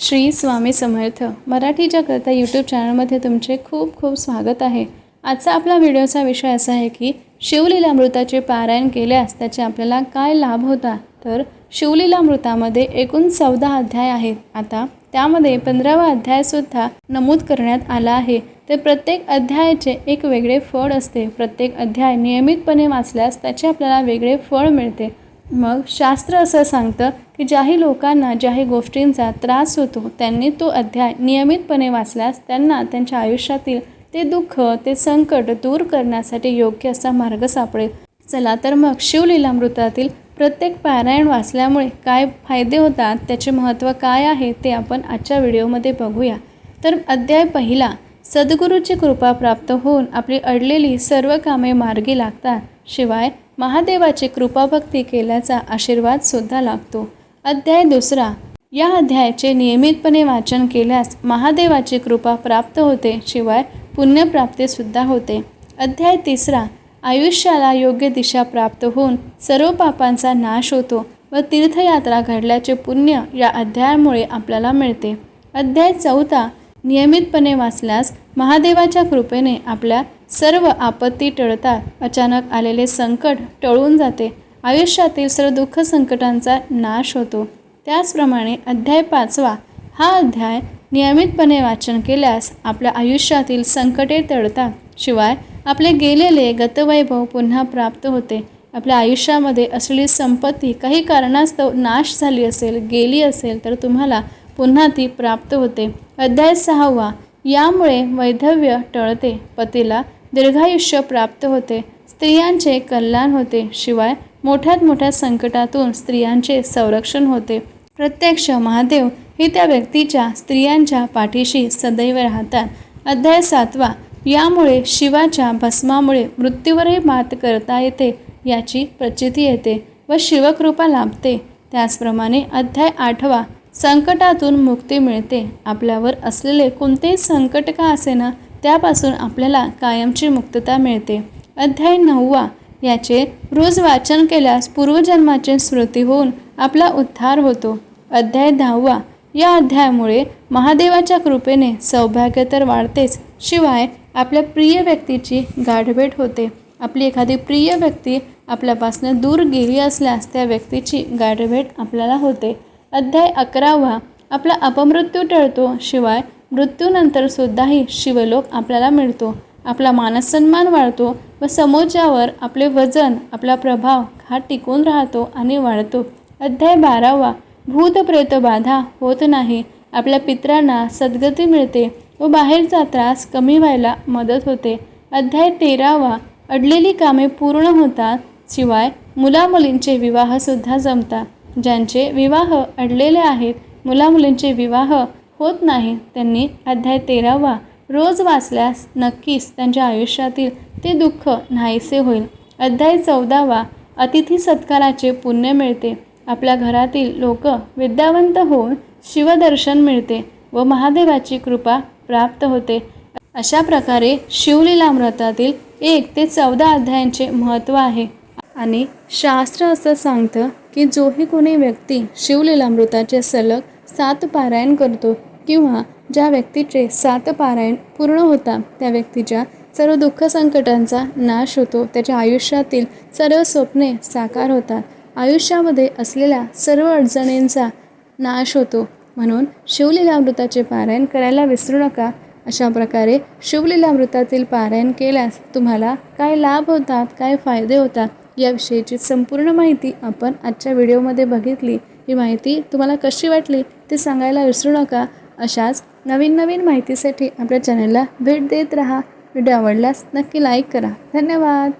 श्री स्वामी समर्थ मराठीच्या करता यूट्यूब चॅनलमध्ये तुमचे खूप खूप स्वागत आहे. आजचा आपला व्हिडिओचा विषय असा आहे की शिवलीलामृताचे पारायण केल्यास त्याचे आपल्याला काय लाभ होता? तर शिवलीलामृतामध्ये एकूण चौदा अध्याय आहेत. आता त्यामध्ये पंधरावा अध्यायसुद्धा नमूद करण्यात आला आहे. ते प्रत्येक अध्यायाचे एक वेगळे फळ असते. प्रत्येक अध्याय नियमितपणे वाचल्यास त्याचे आपल्याला वेगळे फळ मिळते. मग शास्त्र असं सांगतं की ज्याही लोकांना ज्याही गोष्टींचा त्रास होतो त्यांनी तो अध्याय नियमितपणे वाचल्यास त्यांना त्यांच्या आयुष्यातील ते दुःख ते संकट दूर करण्यासाठी योग्य असा मार्ग सापडेल. चला तर मग शिवलीलामृतातील प्रत्येक पारायण वाचल्यामुळे काय फायदे होतात त्याचे महत्त्व काय आहे ते आपण आजच्या व्हिडिओमध्ये बघूया. तर अध्याय पहिला सद्गुरूची कृपा प्राप्त होऊन आपली अडलेली सर्व कामे मार्गी लागतात. शिवाय महादेवाची कृपाभक्ती केल्याचा आशीर्वाद सुद्धा लागतो. अध्याय दुसरा. या अध्यायाचे नियमितपणे वाचन केल्यास महादेवाची कृपा प्राप्त होते शिवाय पुण्यप्राप्तीसुद्धा होते. अध्याय तिसरा. आयुष्याला योग्य दिशा प्राप्त होऊन सर्व पापांचा नाश होतो व तीर्थयात्रा घडल्याचे पुण्य या अध्यायामुळे आपल्याला मिळते. अध्याय चौथा. नियमितपणे वाचल्यास महादेवाच्या कृपेने आपल्या सर्व आपत्ती टळतात अचानक आलेले संकट टळून जाते. आयुष्यातील सर्व दुःख संकटांचा नाश होतो. त्याचप्रमाणे अध्याय पाचवा हा अध्याय नियमितपणे वाचन केल्यास आपल्या आयुष्यातील संकटे टळतात शिवाय आपले गेलेले गतवैभव पुन्हा प्राप्त होते. आपल्या आयुष्यामध्ये असलेली संपत्ती काही कारणास्तव नाश झाली असेल गेली असेल तर तुम्हाला पुन्हा ती प्राप्त होते. अध्याय सहावा यामुळे वैधव्य टळते. पतीला दीर्घायुष्य प्राप्त होते. स्त्रियांचे कल्याण होते. शिवाय मोठ्यात मोठ्या संकटातून स्त्रियांचे संरक्षण होते. प्रत्यक्ष महादेव हे त्या व्यक्तीच्या स्त्रियांच्या पाठीशी सदैव राहतात. अध्याय सातवा यामुळे शिवाच्या भस्मामुळे मृत्यूवरही मात करता येते याची प्रचिती येते व शिवकृपा लाभते. त्याचप्रमाणे अध्याय आठवा संकटातून मुक्ती मिळते. आपल्यावर असलेले कोणतेही संकट का असेना? त्यापासून आपल्याला कायमची मुक्तता मिळते. अध्याय नववा. याचे रोज वाचन केल्यास पूर्वजन्माची स्मृती होऊन आपला उद्धार होतो. अध्याय दहावा. या अध्यायामुळे महादेवाच्या कृपेने सौभाग्य तर वाढतेच शिवाय आपल्या प्रिय व्यक्तीची गाठभेट होते. आपली एखादी प्रिय व्यक्ती आपल्यापासून दूर गेली असल्यास त्या व्यक्तीची गाठभेट आपल्याला होते. अध्याय अकरावा. आपला अपमृत्यू टळतो शिवाय मृत्यूनंतरसुद्धाही शिवलोक आपल्याला मिळतो. आपला मानसन्मान वाढतो व समोरच्यावर आपले वजन आपला प्रभाव हा टिकून राहतो आणि वाढतो. अध्याय बारावा. भूतप्रेत बाधा होत नाही. आपल्या पित्रांना सद्गती मिळते व बाहेरचा त्रास कमी व्हायला मदत होते. अध्याय तेरावा. अडलेली कामे पूर्ण होतात शिवाय मुलामुलींचे विवाहसुद्धा जमतात. ज्यांचे विवाह अडलेले आहेत मुलामुलींचे विवाह होत नाही. त्यांनी अध्याय तेरावा रोज वाचल्यास नक्कीच त्यांच्या आयुष्यातील ते दुःख नाहीसे होईल. अध्याय चौदावा अतिथी सत्काराचे पुण्य मिळते. आपल्या घरातील लोक विद्यावंत होऊन शिवदर्शन मिळते व महादेवाची कृपा प्राप्त होते. अशा प्रकारे शिवलीलामृतातील एक ते चौदा अध्यायांचे महत्त्व आहे. आणि शास्त्र असं सांगतं की जोही कोणी व्यक्ती शिवलीलामृताचे सलग सात पारायण करतो किंवा ज्या व्यक्तीचे सात पारायण पूर्ण होतात त्या व्यक्तीच्या सर्व दुःख संकटांचा नाश होतो. त्याच्या आयुष्यातील सर्व स्वप्ने साकार होतात. आयुष्यामध्ये असलेल्या सर्व अडचणींचा नाश होतो. म्हणून शिवलीलामृताचे पारायण करायला विसरू नका. अशा प्रकारे शिवलीलामृतातील पारायण केल्यास तुम्हाला काय लाभ होतात काय फायदे होतात याविषयीची संपूर्ण माहिती आपण आजच्या व्हिडिओमध्ये बघितली. ही माहिती तुम्हाला कशी वाटली ते सांगायला विसरू नका. अशाच नवीन नवीन माहितीसाठी आपल्या चॅनलला भेट देत राहा. व्हिडिओ आवडल्यास नक्की लाईक करा. धन्यवाद.